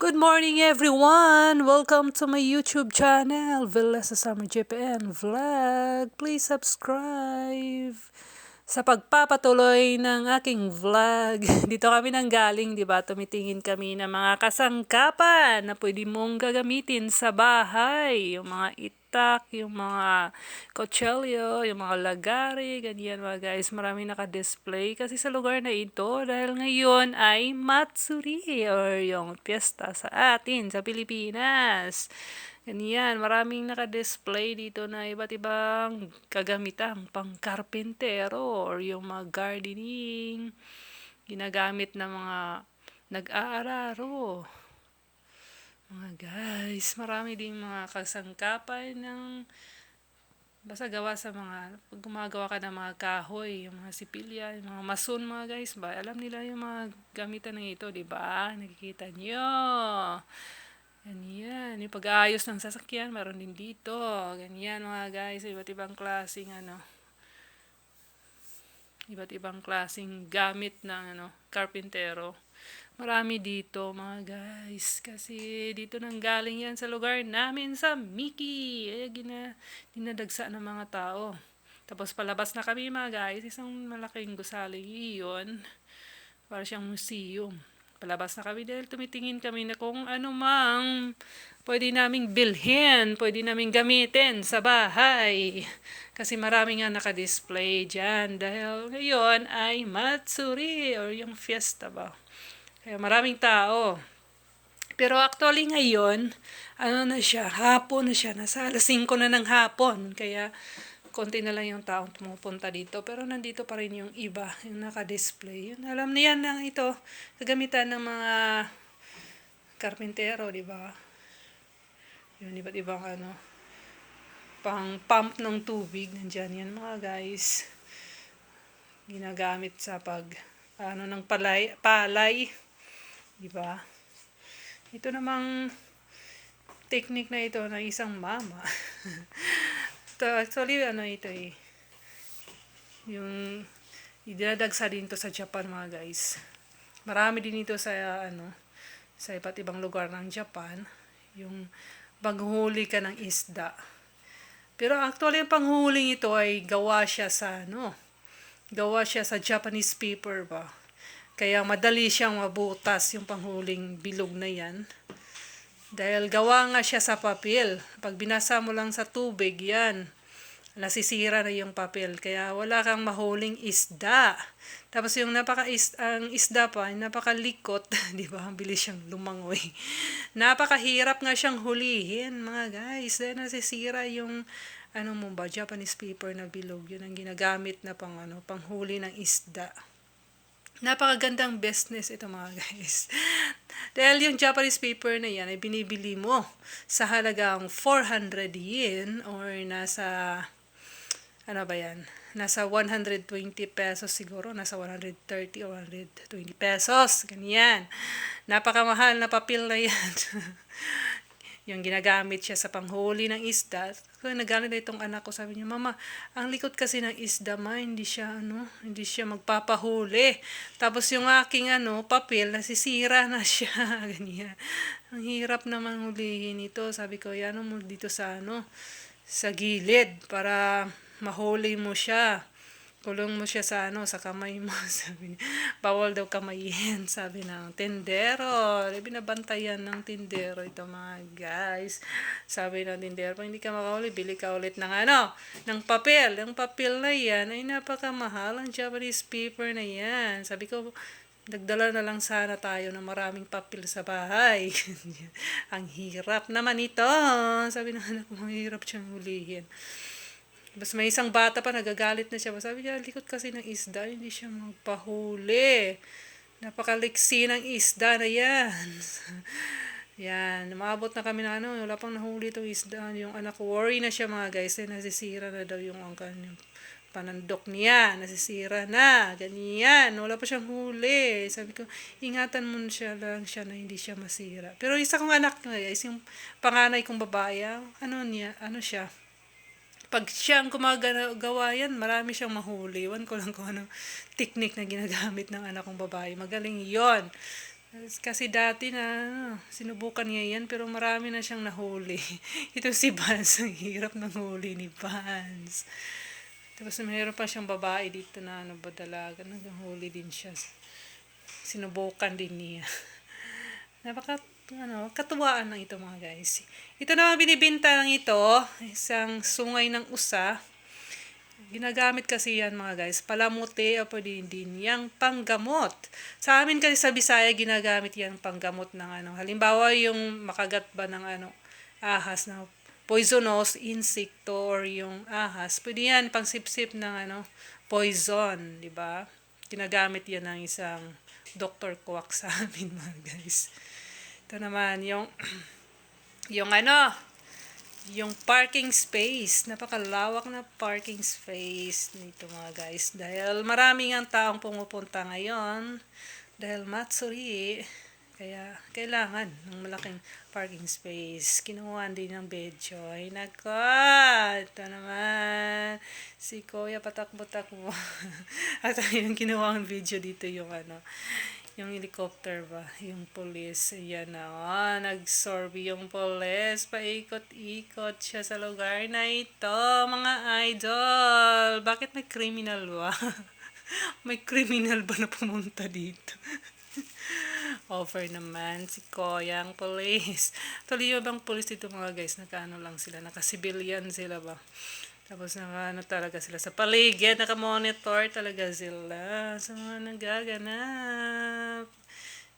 Good morning everyone! Welcome to my YouTube channel, Villa sa Summer JPN Vlog. Please subscribe sa pagpapatuloy ng aking vlog. Dito kami nang galing, di ba? Tumitingin kami ng mga kasangkapan na pwede mong gagamitin sa bahay. Yung mga itak, yung mga kochelyo, yung mga lagari, ganyan mga guys. Marami naka-display kasi sa lugar na ito dahil ngayon ay Matsuri or yung piyesta sa atin, sa Pilipinas. Ganyan, maraming naka-display dito na iba't ibang kagamitan pang karpentero or yung mga gardening, ginagamit ng mga nag-aararo. Mga guys, marami ding mga kasangkapan ng basta gawa sa mga, pag gumagawa ka ng mga kahoy, yung mga sipilya, yung mga mason mga guys, ba, alam nila yung mga gamitan ng ito, di ba? Nakikita nyo. Ganyan. Yung pag-aayos ng sasakyan, meron din dito. Ganyan mga guys. Iba't ibang klaseng ano. Iba't ibang klaseng gamit ng ano, karpintero. Marami dito mga guys. Kasi dito nang galing yan sa lugar namin sa Mickey. Eh, gina, dinadagsa ng mga tao. Tapos palabas na kami mga guys. Isang malaking gusali iyon. Para siyang museum palabas na kami dahil tumitingin kami na kung ano mang pwede naming bilhin, pwede naming gamitin sa bahay. Kasi marami nga naka-display dyan dahil ngayon ay Matsuri or yung fiesta ba. Kaya maraming tao. Pero actually ngayon, ano na siya, hapon na siya, nasa alas 5 na ng hapon. Kaya konti na lang yung taong pumupunta dito. Pero nandito pa rin yung iba, yung naka-display. Yun, alam niyan na ito, kagamitan ng mga karpintero, di ba? Yun, iba't ibang ano, pang pump ng tubig, nandyan yan mga guys. Ginagamit sa pag, ano, ng palay, palay, di ba? Ito namang technique na ito ng isang mama. ito, actually, ano ito eh. Yung, idinadagsa din to sa Japan mga guys. Marami din ito sa, ano, sa iba't ibang lugar ng Japan. Yung, paghuli ka ng isda. Pero actually, ang panghuling ito ay gawa siya sa, ano, gawa siya sa Japanese paper ba. Kaya madali siyang mabutas yung panghuling bilog na yan. Dahil gawa nga siya sa papel. Pag binasa mo lang sa tubig, yan. Nasisira na yung papel. Kaya wala kang mahuling isda. Tapos yung napaka is, ang isda pa, napakalikot, di ba? Ang bilis siyang lumangoy. Napakahirap nga siyang hulihin, mga guys. Dahil nasisira yung ano mo ba, Japanese paper na bilog. Yun ang ginagamit na pang ano, panghuli ng isda. Napakagandang business ito mga guys. Dahil yung Japanese paper na yan ay binibili mo sa halagang 400 yen or nasa ano ba yan? Nasa 120 pesos siguro, nasa 130 or 120 pesos. Ganyan. Napakamahal na papel na yan. yung ginagamit siya sa panghuli ng isda. So, nagalit na itong anak ko, sabi niya, Mama, ang likot kasi ng isda, ma, hindi siya, ano, hindi siya magpapahuli. Tapos yung aking, ano, papel, nasisira na siya. Ganyan. Ang hirap naman hulihin ito. Sabi ko, yan mo dito sa, ano, sa gilid para mahuli mo siya kulong mo siya sa ano sa kamay mo sabi niya. Bawal daw kamayin sabi ng tindero. Binabantayan ng tindero ito mga guys. Sabi ng tindero hindi ka makahuli bili ka ulit ng ano ng papel. Yung papel na yan ay napakamahal. Ang Japanese paper na yan. Sabi ko Nagdala na lang sana tayo ng maraming papel sa bahay. ang hirap naman ito. Sabi ng anak ko, mahirap siyang hulihin. Basta may isang bata pa, nagagalit na siya. Sabi niya, likot kasi ng isda, hindi siya magpahuli. Napakaliksi ng isda na yan. yan, maabot na kami na ano, wala pang nahuli itong isda. Yung anak worry na siya mga guys, eh, nasisira na daw yung angkan yung panandok niya, nasisira na, ganyan, wala pa siyang huli. Sabi ko, ingatan mo siya lang siya na hindi siya masira. Pero isa kong anak, guys, yung panganay kong babae, ano niya, ano siya, pag siyang gumagawa yan, marami siyang mahuli. Iwan ko lang kung ano technique na ginagamit ng anak kong babae. Magaling yon Kasi dati na ano, sinubukan niya yan pero marami na siyang nahuli. Ito si Vance, ang hirap ng huli ni Vance. Tapos mayroon pa siyang babae dito na ano ba dalaga, naghuli din siya. Sinubukan din niya. Napaka ano, katuwaan lang ito mga guys. Ito naman binibinta lang ito, isang sungay ng usa. Ginagamit kasi yan mga guys, palamuti o pwede din yang panggamot. Sa amin kasi sa Bisaya ginagamit yan panggamot ng ano. Halimbawa yung makagat ba ng ano ahas na poisonous insekto or yung ahas, pwede yan pang sip-sip ng ano poison, di ba? Ginagamit yan ng isang Dr. Quack sa amin mga guys. Ito naman yung yung ano yung parking space. Napakalawak na parking space nito mga guys. Dahil marami ang taong pumupunta ngayon. Dahil Matsuri. Kaya kailangan ng malaking parking space. Kinuha din ng Bedjoy. Nako! Ito naman. Si Kuya patakbo-takbo. At yung kinuha ang video dito yung ano yung helicopter ba, yung police, ayan na, oh, nag-sorby yung police, paikot-ikot siya sa lugar na ito, mga idol. Bakit may criminal ba? may criminal ba na pumunta dito? Offer naman si Koyang police. Tuloy bang police dito mga guys, nakaano lang sila, naka-civilian sila ba? Tapos naka ano talaga sila sa paligid, naka-monitor talaga sila sa mga nagaganap.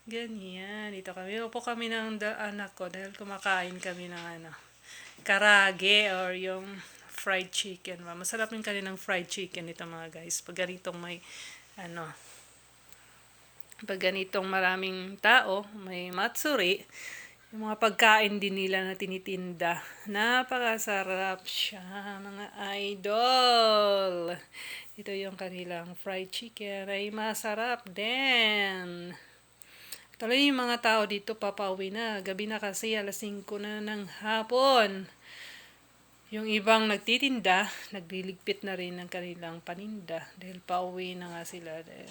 Ganyan. Dito kami. Upo kami ng da- anak ko dahil kumakain kami ng ano, karage or yung fried chicken. Masarap yung kanilang fried chicken ito mga guys. Pag ganitong may ano, pag ganitong maraming tao, may matsuri, yung mga pagkain din nila na tinitinda. Napakasarap siya, mga idol. Ito yung kanilang fried chicken ay masarap din. Tuloy yung mga tao dito papauwi na. Gabi na kasi alas 5 na ng hapon. Yung ibang nagtitinda, nagliligpit na rin ng kanilang paninda dahil pauwi na nga sila. Dahil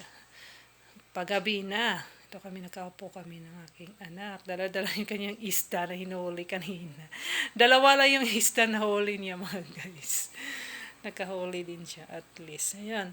paggabi na. Ito kami, nakaupo kami ng aking anak. Dala-dala yung kanyang isda na hinuli kanina. Dalawa lang yung isda na huli niya mga guys. Nakahuli din siya at least. Ayan.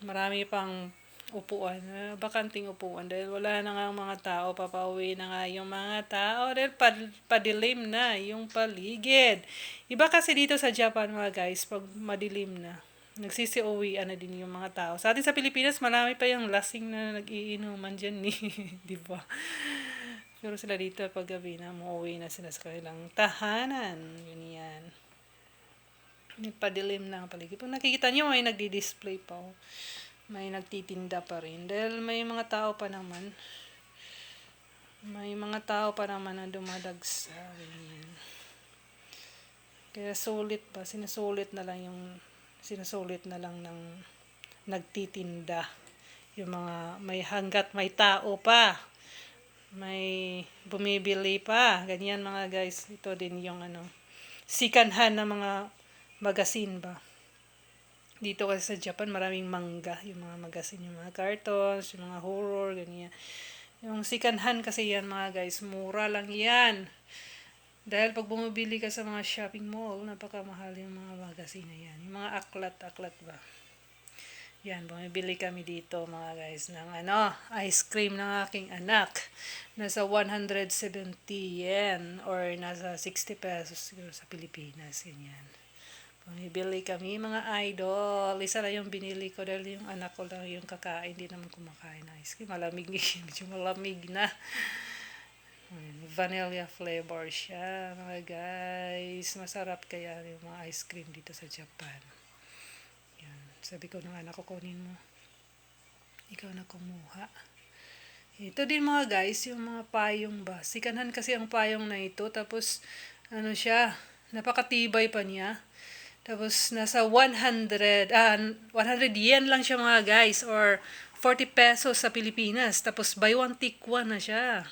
Marami pang upuan. Uh, bakanting upuan. Dahil wala na nga mga tao. Papauwi na nga yung mga tao. Dahil pad, padilim na yung paligid. Iba kasi dito sa Japan mga guys. Pag madilim na nagsisi-uwi na din yung mga tao. Sa atin sa Pilipinas, marami pa yung lasing na nag-iinuman dyan ni, di ba? Pero sila dito pag gabi na, muuwi na sila sa kanilang tahanan. Yun yan. Padilim na ang paligid. Pag nakikita nyo, may nagdi-display pa. Oh. May nagtitinda pa rin. Dahil may mga tao pa naman. May mga tao pa naman na dumadagsa. Ganyan. Kaya sulit pa. Sinusulit na lang yung sinusulit na lang ng nagtitinda. Yung mga may hanggat may tao pa. May bumibili pa. Ganyan mga guys. Ito din yung ano, sikanhan na mga magasin ba. Dito kasi sa Japan maraming manga. Yung mga magasin, yung mga cartons, yung mga horror, ganyan. Yung sikanhan kasi yan mga guys. Mura lang yan. Dahil pag bumibili ka sa mga shopping mall, napakamahal yung mga magazine na yan. Yung mga aklat-aklat ba. Yan, bumibili kami dito mga guys ng ano, ice cream ng aking anak. Nasa 170 yen or nasa 60 pesos siguro sa Pilipinas. Ganyan. Bumibili kami mga idol. Isa lang yung binili ko dahil yung anak ko lang yung kakain. Hindi naman kumakain ng ice cream. Malamig, medyo malamig na. Vanilla flavor siya, mga guys. Masarap kaya yung mga ice cream dito sa Japan. Yan. Sabi ko ng anak ko, kunin mo. Ikaw na kumuha. Ito din mga guys, yung mga payong ba. Sikanhan kasi ang payong na ito. Tapos, ano siya, napakatibay pa niya. Tapos, nasa 100, ah, 100 yen lang siya mga guys. Or 40 pesos sa Pilipinas. Tapos, buy one, take one na siya.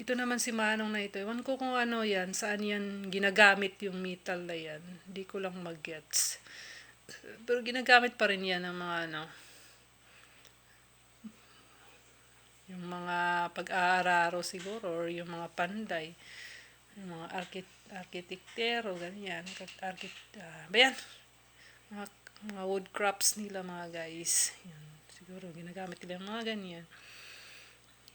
Ito naman si Manong na ito. Ewan ko kung ano yan, saan yan ginagamit yung metal na yan. Hindi ko lang mag-gets. Pero ginagamit pa rin yan ng mga ano. Yung mga pag-aararo siguro or yung mga panday. Yung mga arkit arkitektero, ganyan. Arkit, ah, ba yan? Mga, mga wood crops nila mga guys. Yan. Siguro ginagamit nila mga ganyan.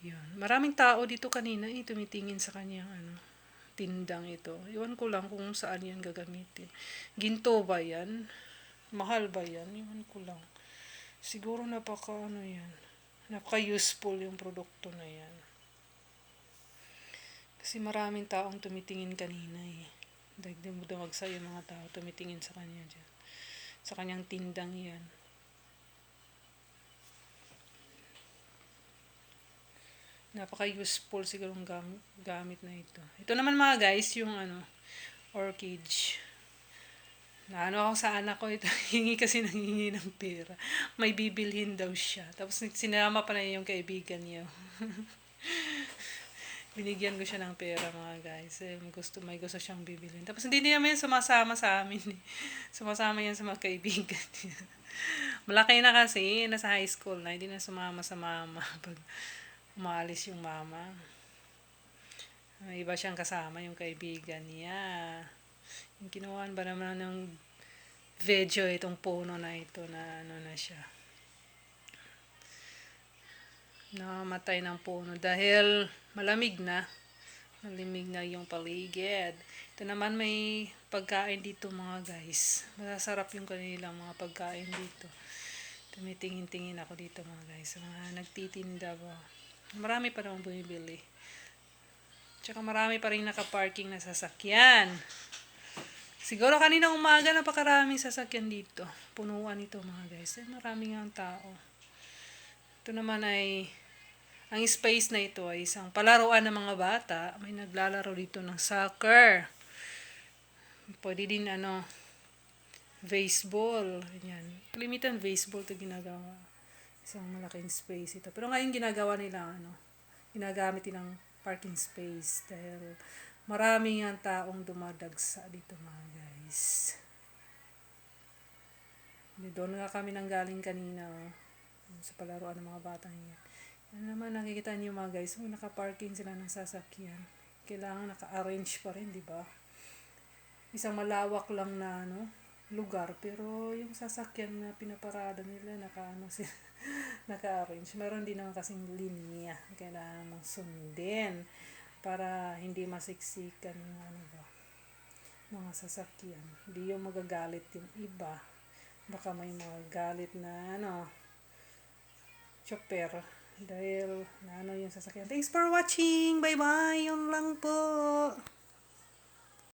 Yun. Maraming tao dito kanina eh, tumitingin sa kanyang ano, tindang ito. Iwan ko lang kung saan yan gagamitin. Ginto ba yan? Mahal ba yan? Iwan ko lang. Siguro napaka ano yan. Napaka useful yung produkto na yan. Kasi maraming taong tumitingin kanina eh. Dagdag dumag sa yung mga tao tumitingin sa kanya dyan. Sa kanyang tindang yan. Napaka-useful siguro ng gam- gamit na ito. Ito naman mga guys, yung ano, orchid. Naano ako sa anak ko ito, hingi kasi nanghingi ng pera. May bibilhin daw siya. Tapos sinama pa na yung kaibigan niya. Binigyan ko siya ng pera mga guys. Eh, gusto, may gusto siyang bibilhin. Tapos hindi niya naman sumasama sa amin. Eh. Sumasama yan sa mga kaibigan niya. Malaki na kasi, nasa high school na, hindi na sumama sa mama pag umalis yung mama. May iba siyang kasama, yung kaibigan niya. Yung kinuhaan ba naman ng video itong puno na ito na ano na siya. Namamatay ng puno dahil malamig na. Malamig na yung paligid. Ito naman may pagkain dito mga guys. Masasarap yung kanilang mga pagkain dito. Tumitingin-tingin ako dito mga guys. Mga nagtitinda ba. Marami pa naman bumibili. Tsaka marami pa rin nakaparking na sasakyan. Siguro kanina umaga napakaraming sasakyan dito. Punuan ito mga guys. Eh, marami ang tao. Ito naman ay ang space na ito ay isang palaruan ng mga bata. May naglalaro dito ng soccer. Pwede din ano baseball. Ganyan. Limitan baseball ito ginagawa. Isang malaking space ito. Pero ngayon ginagawa nila ano, ginagamit nilang parking space dahil maraming ang taong dumadagsa dito mga guys. Doon nga kami nang galing kanina oh, sa palaruan ng mga batang yan. Yan naman nakikita niyo mga guys, oh, naka-parking sila ng sasakyan. Kailangan naka-arrange pa rin, di ba? Isang malawak lang na ano, lugar pero yung sasakyan na pinaparada nila naka ano sila naka-arrange. Meron din naman kasing linya. Kailangan mong sundin para hindi masiksikan yung ano ba, mga sasakyan. Hindi yung magagalit yung iba. Baka may magagalit na ano, chopper. Dahil na ano yung sasakyan. Thanks for watching. Bye-bye. Yun lang po.